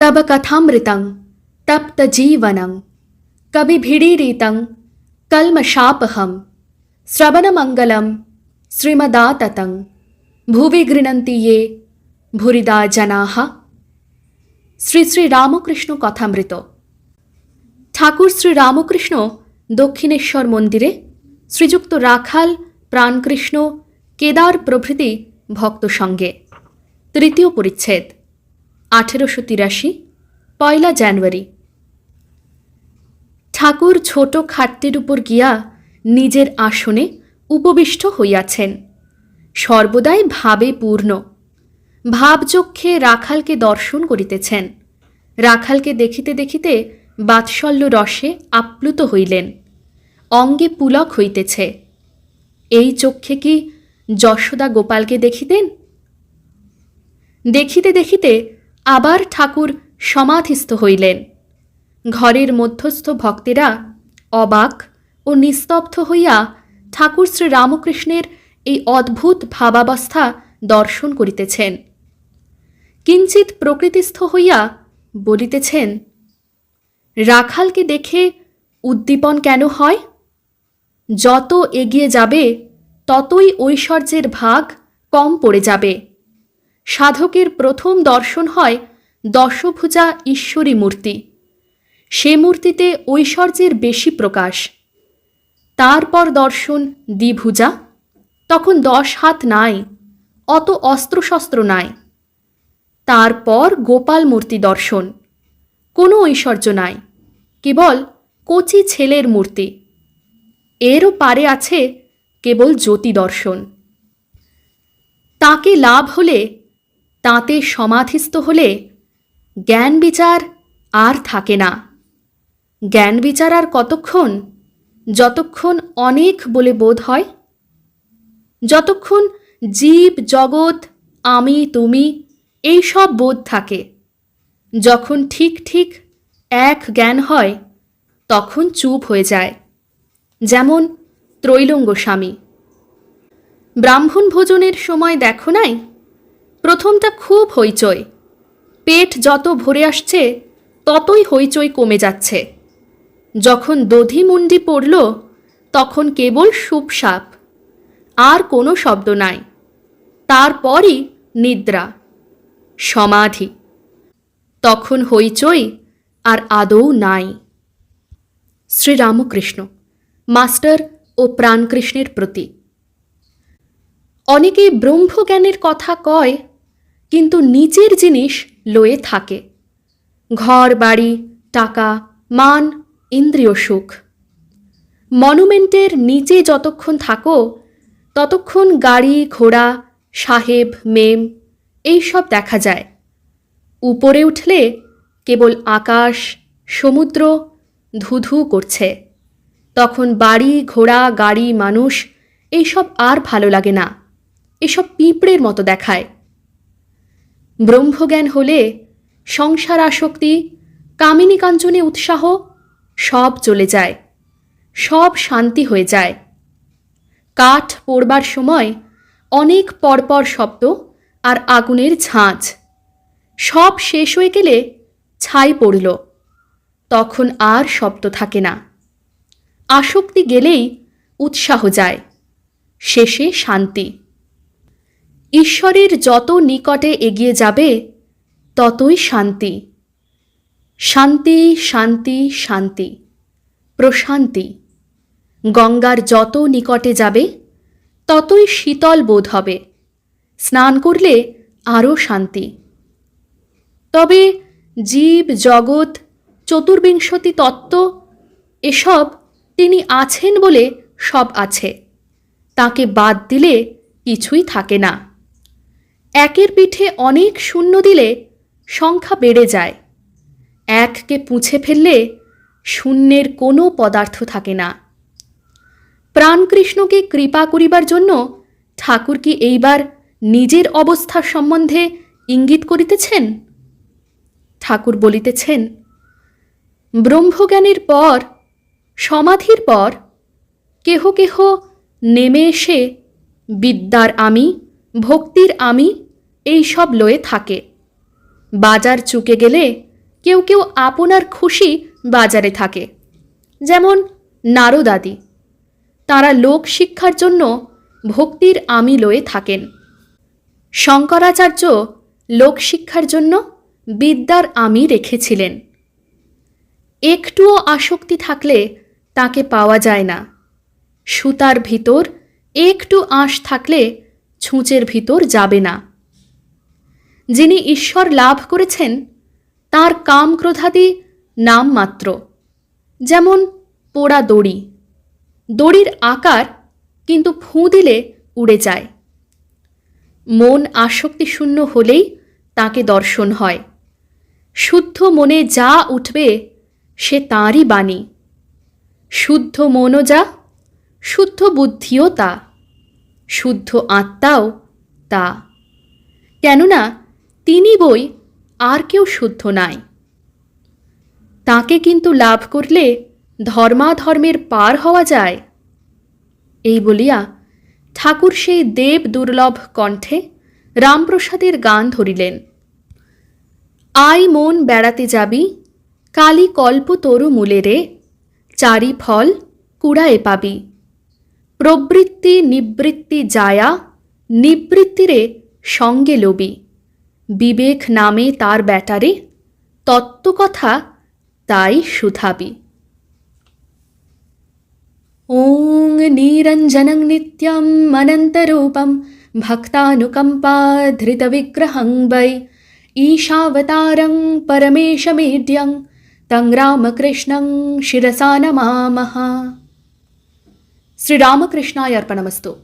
तब कथामृतं तप्तजीवनं कविभिडीरितं कल्मषापहं श्रवणमङ्गलं श्रीमदाततं ভুবি গৃণন্তি ইয়ে ভুরিদা জানাহা শ্রী শ্রী রামকৃষ্ণ কথামৃত ঠাকুর শ্রী রামকৃষ্ণ দক্ষিণেশ্বর মন্দিরে শ্রীযুক্ত রাখাল প্রাণকৃষ্ণ কেদার প্রভৃতি ভক্ত সঙ্গে তৃতীয় পরিচ্ছেদ আঠেরোশো তিরাশি, পয়লা জানুয়ারি। ঠাকুর ছোট খাটটির উপর গিয়া নিজের আসনে উপবিষ্ট হইয়াছেন। সর্বদাই ভাবে পূর্ণ। ভাবচক্ষে রাখালকে দর্শন করিতেছেন। রাখালকে দেখিতে দেখিতে বাৎসল্য রসে আপ্লুত হইলেন। অঙ্গে পুলক হইতেছে। এই চক্ষে কি যশোদা গোপালকে দেখিতেন? দেখিতে দেখিতে আবার ঠাকুর সমাধিস্থ হইলেন। ঘরের মধ্যস্থ ভক্তেরা অবাক ও নিস্তব্ধ হইয়া ঠাকুর শ্রী রামকৃষ্ণের এই অদ্ভুত ভাবাবস্থা দর্শন করিতেছেন। কিঞ্চিত প্রকৃতিস্থ হইয়া বলিতেছেন, রাখালকে দেখে উদ্দীপন কেন হয়? যত এগিয়ে যাবে, ততই ঐশ্বর্যের ভাগ কম পড়ে যাবে। সাধকের প্রথম দর্শন হয় দশভুজা ঈশ্বরী মূর্তি। সে মূর্তিতে ঐশ্বর্যের বেশি প্রকাশ। তারপর দর্শন দ্বিভুজা। তখন দশ হাত নাই, অত অস্ত্রশস্ত্র নাই। তারপর গোপাল মূর্তি দর্শন। কোনো ঐশ্বর্য নাই, কেবল কচি ছেলের মূর্তি। এরও পারে আছে কেবল জ্যোতি দর্শন। তাকে লাভ হলে তাতে সমাধিস্থ হলে জ্ঞান বিচার আর থাকে না। জ্ঞান বিচার আর কতক্ষণ? যতক্ষণ অনেক বলে বোধ হয়? যতক্ষণ জীব, জগৎ, আমি, তুমি এই সব বোধ থাকে। যখন ঠিক ঠিক এক জ্ঞান হয়, তখন চুপ হয়ে যায়। যেমন ত্রৈলঙ্গ স্বামী ব্রাহ্মণ ভোজনের সময় দেখো নাই? প্রথমটা খুব হইচই। পেট যত ভরে আসছে, ততই হইচই কমে যাচ্ছে। যখন দধিমুন্ডি পড়ল, তখন কেবল সুপসাপ আর কোনো শব্দ নাই। তারপরই নিদ্রা, সমাধি। তখন হইচই আর আদৌ নাই। শ্রীরামকৃষ্ণ, মাস্টার ও প্রাণকৃষ্ণের প্রতি। অনেকে ব্রহ্মজ্ঞানের কথা কয় কিন্তু নিচের জিনিস লয়ে থাকে। ঘর, বাড়ি, টাকা, মান, ইন্দ্রিয় সুখ। মনুমেন্টের নিচে যতক্ষণ থাকো, ততক্ষণ গাড়ি, ঘোড়া, সাহেব, মেম, এই সব দেখা যায়। উপরে উঠলে কেবল আকাশ, সমুদ্র ধুধু করছে। তখন বাড়ি, ঘোড়া, গাড়ি, মানুষ এইসব আর ভালো লাগে না। এসব পিঁপড়ের মতো দেখায়। ব্রহ্মজ্ঞান হলে সংসার আসক্তি কামিনী কাঞ্চনে উৎসাহ, সব চলে যায়, সব শান্তি হয়ে যায়। কাঠ পড়বার সময় অনেক পরপর শব্দ আর আগুনের ঝাঁঝ সব শেষ হয়ে গেলে ছাই পড়ল, তখন আর শব্দ থাকে না। আসক্তি গেলেই উৎসাহ যায়, শেষে শান্তি। ঈশ্বরের যত নিকটে এগিয়ে যাবে, ততই শান্তি। শান্তি শান্তি শান্তি, প্রশান্তি। গঙ্গার যত নিকটে যাবে, ততই শীতল বোধ হবে। স্নান করলে আরও শান্তি। তবে জীব, জগৎ, চতুর্বিংশতি তত্ত্ব, এসব তিনি আছেন বলে সব আছে। তাকে বাদ দিলে কিছুই থাকে না। একের পিঠে অনেক শূন্য দিলে সংখ্যা বেড়ে যায়। এককে পুঁছে ফেললে শূন্যের কোনো পদার্থ থাকে না। প্রাণকৃষ্ণকে কৃপা করিবার জন্য ঠাকুর কি এইবার নিজের অবস্থা সম্বন্ধে ইঙ্গিত করিতেছেন? ঠাকুর বলিতেছেন, ব্রহ্মজ্ঞানের পর, সমাধির পর কেহ কেহ নেমে এসে বিদ্যার আমি, ভক্তির আমি এই সব লয়ে থাকে। বাজার চুকে গেলে কেউ কেউ আপনার খুশি বাজারে থাকে। যেমন নারদাদি তারা লোক শিক্ষার জন্য ভক্তির আমি লয়ে থাকেন। শঙ্করাচার্য লোকশিক্ষার জন্য বিদ্যার আমি রেখেছিলেন। একটুও আসক্তি থাকলে তাকে পাওয়া যায় না। সুতার ভিতর একটু আঁশ থাকলে ছুঁচের ভিতর যাবে না। যিনি ঈশ্বর লাভ করেছেন, তার কাম ক্রোধাদি নাম মাত্র। যেমন পোড়া দড়ি। দড়ির আকার কিন্তু ফুঁ দিলে উড়ে যায়। মন আসক্তি শূন্য হলেই তাকে দর্শন হয়। শুদ্ধ মনে যা উঠবে, সে তাঁরই বাণী। শুদ্ধ মনও যা, শুদ্ধ বুদ্ধিও তা। শুদ্ধ আত্মাও তা। কেননা তিনি বই আর কেউ শুদ্ধ নাই। তাকে কিন্তু লাভ করলে ধর্মাধর্মের পার হওয়া যায়। এই বলিয়া ঠাকুর সেই দেব দুর্লভ কণ্ঠে রামপ্রসাদের গান ধরিলেন। আই মন বেড়াতে যাবি, কালি কল্প তরু মূলে রে, চারি ফল কুড়ায়ে পাবি। প্রবৃত্তি নিবৃত্তি যায়া, নিবৃত্তিরে সঙ্গে লবি। বিবেক নামে তার ব্যাটারে তত্ত্বকথা তাই শুধাবি ॐ निरञ्जनं नित्यम् अनन्तरूपं भक्तानुकम्पाधृतविग्रहं वै ईशावतारं परमेशमेड्यं तं रामकृष्णं शिरसा नमामः श्रीरामकृष्णाय अर्पणमस्तु